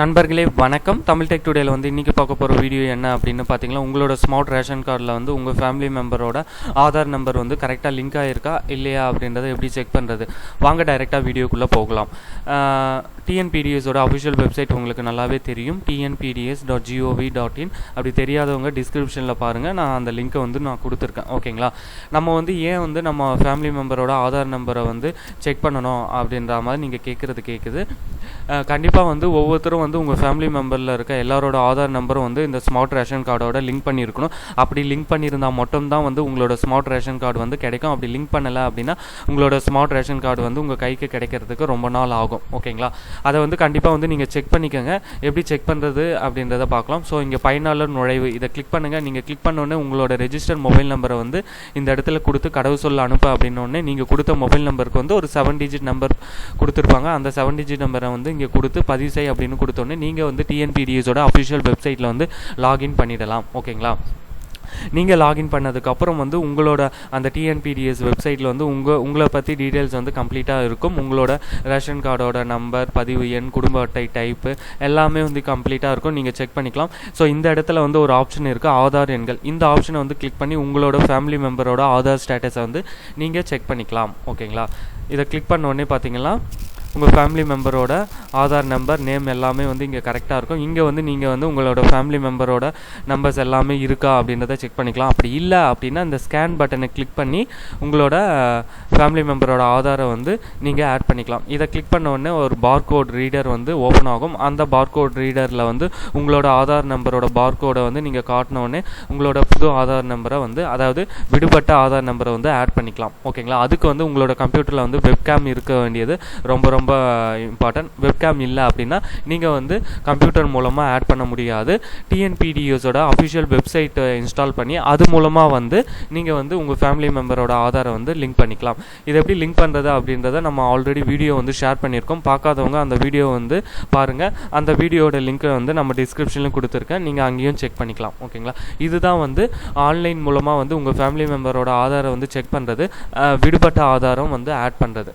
நண்பர்களே வணக்கம். தமிழ் டெக் டுடேல வந்து இன்றைக்கி பார்க்க போகிற வீடியோ என்ன அப்படின்னு பார்த்தீங்கன்னா உங்களோட ஸ்மார்ட் ரேஷன் கார்டில் வந்து உங்கள் ஃபேமிலி மெம்பரோட ஆதார் நம்பர் வந்து கரெக்டாக லிங்க் ஆகிருக்கா இல்லையா அப்படின்றத எப்படி செக் பண்ணுறது வாங்க டைரெக்டாக வீடியோக்குள்ளே போகலாம். டிஎன்பிடிஎஸோட அஃபிஷியல் வெப்சைட் உங்களுக்கு நல்லாவே தெரியும். TNPDS dot GOV dot in அப்படி தெரியாதவங்க டிஸ்கிரிப்ஷனில் பாருங்கள் நான் அந்த லிங்க்கை வந்து நான் கொடுத்துருக்கேன். ஓகேங்களா நம்ம வந்து ஏன் வந்து நம்ம ஃபேமிலி மெம்பரோட ஆதார் நம்பரை வந்து செக் பண்ணணும் அப்படின்ற மாதிரி நீங்கள் கேட்குறது கேட்குது கண்டிப்பாக வந்து ஒவ்வொருத்தரும் வந்து உங்கள் ஃபேமிலி மெம்பரில் இருக்க எல்லாரோட ஆதார் நம்பரும் வந்து இந்த ஸ்மார்ட் ரேஷன் கார்டோட லிங்க் பண்ணியிருக்கணும். அப்படி லிங்க் பண்ணியிருந்தால் மட்டும்தான் வந்து உங்களோட ஸ்மார்ட் ரேஷன் கார்டு வந்து கிடைக்கும். அப்படி லிங்க் பண்ணலை அப்படின்னா உங்களோட ஸ்மார்ட் ரேஷன் கார்டு வந்து உங்கள் கைக்கு கிடைக்கிறதுக்கு ரொம்ப நாள் ஆகும். ஓகேங்களா? அதை வந்து கண்டிப்பாக வந்து நீங்கள் செக் பண்ணிக்கோங்க. எப்படி செக் பண்ணுறது அப்படின்றத பார்க்கலாம். ஸோ இங்கே பயனாளர் நுழைவு. இதை கிளிக் பண்ணுங்கள் நீங்கள் கிளிக் பண்ணோடனே உங்களோட ரெஜிஸ்டர் மொபைல் நம்பரை வந்து இந்த இடத்துல கொடுத்து கடவு சொல்ல அனுப்ப அப்படின்னோடனே நீங்கள் கொடுத்த மொபைல் நம்பருக்கு வந்து ஒரு செவன் டிஜிட் நம்பர் கொடுத்துருப்பாங்க. அந்த செவன் டிஜிட் நம்பரை வந்து இங்கே கொடுத்து பதிவு செய் அப்படின்னு கொடுத்து எடுத்தோடனே நீங்கள் வந்து டிஎன்பிடிஎஸோட அஃபிஷியல் வெப்சைட்டில் வந்து லாகின் பண்ணிடலாம். ஓகேங்களா? நீங்கள் லாகின் பண்ணதுக்கப்புறம் வந்து உங்களோட அந்த டிஎன்பிடிஎஸ் வெப்சைட்டில் வந்து உங்கள் உங்களை பற்றி டீட்டெயில்ஸ் வந்து கம்ப்ளீட்டாக இருக்கும். உங்களோட ரேஷன் கார்டோட நம்பர் பதிவு எண் குடும்ப அட்டை டைப்பு எல்லாமே வந்து கம்ப்ளீட்டாக இருக்கும். நீங்கள் செக் பண்ணிக்கலாம். ஸோ இந்த இடத்துல வந்து ஒரு ஆப்ஷன் இருக்குது ஆதார் எண்கள். இந்த ஆப்ஷனை வந்து கிளிக் பண்ணி உங்களோட ஃபேமிலி மெம்பரோட ஆதார் ஸ்டேட்டஸை வந்து நீங்கள் செக் பண்ணிக்கலாம். ஓகேங்களா? இதை கிளிக் பண்ண உடனே பார்த்தீங்கன்னா உங்கள் ஃபேமிலி மெம்பரோட ஆதார் நம்பர் நேம் எல்லாமே வந்து இங்கே கரெக்டாக இருக்கும். இங்கே வந்து நீங்கள் வந்து உங்களோட ஃபேமிலி மெம்பரோட நம்பர்ஸ் எல்லாமே இருக்கா அப்படின்றத செக் பண்ணிக்கலாம். அப்படி இல்லை அப்படின்னா இந்த ஸ்கேன் பட்டனை கிளிக் பண்ணி உங்களோட ஃபேமிலி மெம்பரோட ஆதாரை வந்து நீங்கள் ஆட் பண்ணிக்கலாம். இதை கிளிக் பண்ண உடனே ஒரு பார்கோட் ரீடர் வந்து ஓப்பன் ஆகும். அந்த பார்கோட் ரீடரில் வந்து உங்களோட ஆதார் நம்பரோட பார்கோடை வந்து நீங்கள் காட்டின உடனே உங்களோட புது ஆதார் நம்பரை வந்து அதாவது விடுபட்ட ஆதார் நம்பரை வந்து ஆட் பண்ணிக்கலாம். ஓகேங்களா அதுக்கு வந்து உங்களோட கம்ப்யூட்டரில் வந்து வெப்கேம் இருக்க வேண்டியது ரொம்ப ரொம்ப இம்பார்ட்டன்ட் வெப்கேம் இல்லை அப்படின்னா நீங்கள் வந்து கம்ப்யூட்டர் மூலமாக ஆட் பண்ண முடியாது. டிஎன்பிடிஎஸோட அஃபிஷியல் வெப்சைட்டை இன்ஸ்டால் பண்ணி அது மூலமாக வந்து நீங்கள் வந்து உங்கள் ஃபேமிலி மெம்பரோட ஆதாரை வந்து லிங்க் பண்ணிக்கலாம். இது எப்படி லிங்க் பண்ணுறது அப்படின்றத நம்ம ஆல்ரெடி வீடியோ வந்து ஷேர் பண்ணியிருக்கோம். பார்க்காதவங்க அந்த வீடியோ வந்து பாருங்கள் அந்த வீடியோட லிங்க்கை வந்து நம்ம டிஸ்கிரிப்ஷன்லையும் கொடுத்துருக்கேன். நீங்கள் அங்கேயும் செக் பண்ணிக்கலாம். ஓகேங்களா இதுதான் வந்து ஆன்லைன் மூலமாக வந்து உங்கள் ஃபேமிலி மெம்பரோட ஆதாரை வந்து செக் பண்ணுறது விடுபட்ட ஆதாரம் வந்து ஆட் பண்ணுறது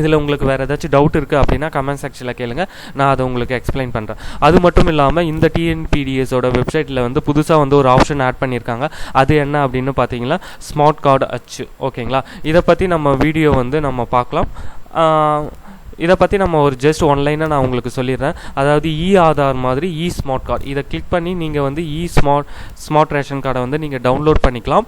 இதில் உங்களுக்கு வேறு ஏதாச்சும் டவுட் இருக்குது அப்படின்னா கமெண்ட் செக்ஷனில் கேளுங்க. நான் அதை உங்களுக்கு எக்ஸ்பிளைன் பண்ணுறேன் அது மட்டும் இல்லாமல் இந்த டிஎன்பிடிஎஸோட வெப்சைட்டில் வந்து புதுசாக வந்து ஒரு ஆப்ஷன் ஆட் பண்ணியிருக்காங்க. அது என்ன அப்படின்னு பார்த்தீங்கன்னா ஸ்மார்ட் கார்டு அச்சு. ஓகேங்களா இதை பற்றி நம்ம வீடியோ வந்து நம்ம பார்க்கலாம். இதை பற்றி நம்ம ஒரு ஜஸ்ட் ஒன்லைனாக நான் உங்களுக்கு சொல்லிடுறேன். அதாவது இ ஆதார் மாதிரி இ ஸ்மார்ட் கார்டு இதை கிளிக் பண்ணி நீங்கள் வந்து இ ஸ்மார்ட் ஸ்மார்ட் ரேஷன் கார்டை வந்து நீங்கள் டவுன்லோட் பண்ணிக்கலாம்.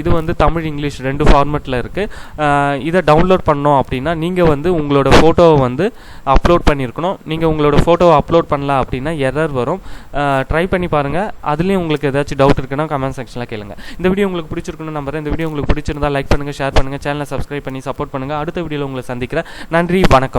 இது வந்து தமிழ் இங்கிலீஷ் ரெண்டு ஃபார்மெட்டில் இருக்குது இதை டவுன்லோட் பண்ணோம் அப்படின்னா நீங்கள் வந்து உங்களோட ஃபோட்டோவை வந்து அப்லோட் பண்ணியிருக்கணும். நீங்கள் உங்களோட ஃபோட்டோவை அப்லோட் பண்ணல அப்படின்னா எரர் வரும். ட்ரை பண்ணி பாருங்கள் அதுலேயும் உங்களுக்கு ஏதாச்சும் டவுட் இருக்குன்னா கமெண்ட் செக்ஷனில் கேளுங்க. இந்த வீடியோ உங்களுக்கு பிடிச்சிருக்குன்னு நம்புறேன். இந்த வீடியோ உங்களுக்கு பிடிச்சிருந்தா லைக் பண்ணுங்கள் ஷேர் பண்ணுங்கள் சேனலை சப்ஸ்கிரைப் பண்ணி சப்போர்ட் பண்ணுங்கள் அடுத்த வீடியோவில் உங்களை சந்திக்கிறேன். நன்றி வணக்கம்.